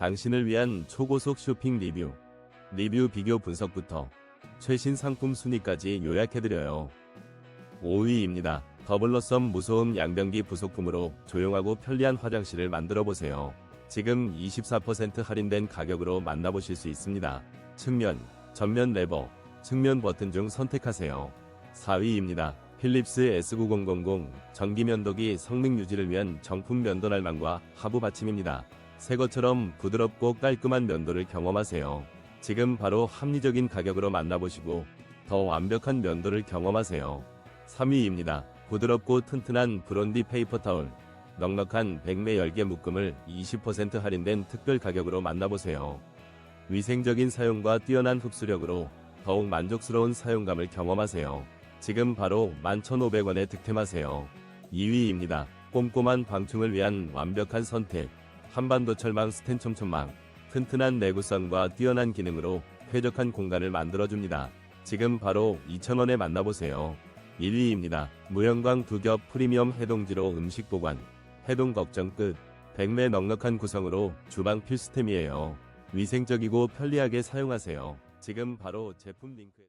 당신을 위한 초고속 쇼핑 리뷰. 리뷰 비교 분석부터 최신 상품 순위까지 요약해드려요. 5위입니다. 더블러썸 무소음 양변기 부속품으로 조용하고 편리한 화장실을 만들어 보세요. 지금 24% 할인된 가격으로 만나보실 수 있습니다. 측면, 전면 레버, 측면 버튼 중 선택하세요. 4위입니다. 필립스 S9000 전기 면도기 성능 유지를 위한 정품 면도 날망과 하부 받침입니다. 새 것처럼 부드럽고 깔끔한 면도를 경험하세요. 지금 바로 합리적인 가격으로 만나보시고 더 완벽한 면도를 경험하세요. 3위입니다. 부드럽고 튼튼한 브론디 페이퍼 타올. 넉넉한 100매 10개 묶음을 20% 할인된 특별 가격으로 만나보세요. 위생적인 사용과 뛰어난 흡수력으로 더욱 만족스러운 사용감을 경험하세요. 지금 바로 11,500원에 득템하세요. 2위입니다. 꼼꼼한 방충을 위한 완벽한 선택. 한반도 철망 스텐 촘촘망. 튼튼한 내구성과 뛰어난 기능으로 쾌적한 공간을 만들어줍니다. 지금 바로 2,000원에 만나보세요. 1위입니다. 무형광 두 겹 프리미엄 해동지로 음식 보관. 해동 걱정 끝. 100매 넉넉한 구성으로 주방 필수템이에요. 위생적이고 편리하게 사용하세요. 지금 바로 제품 링크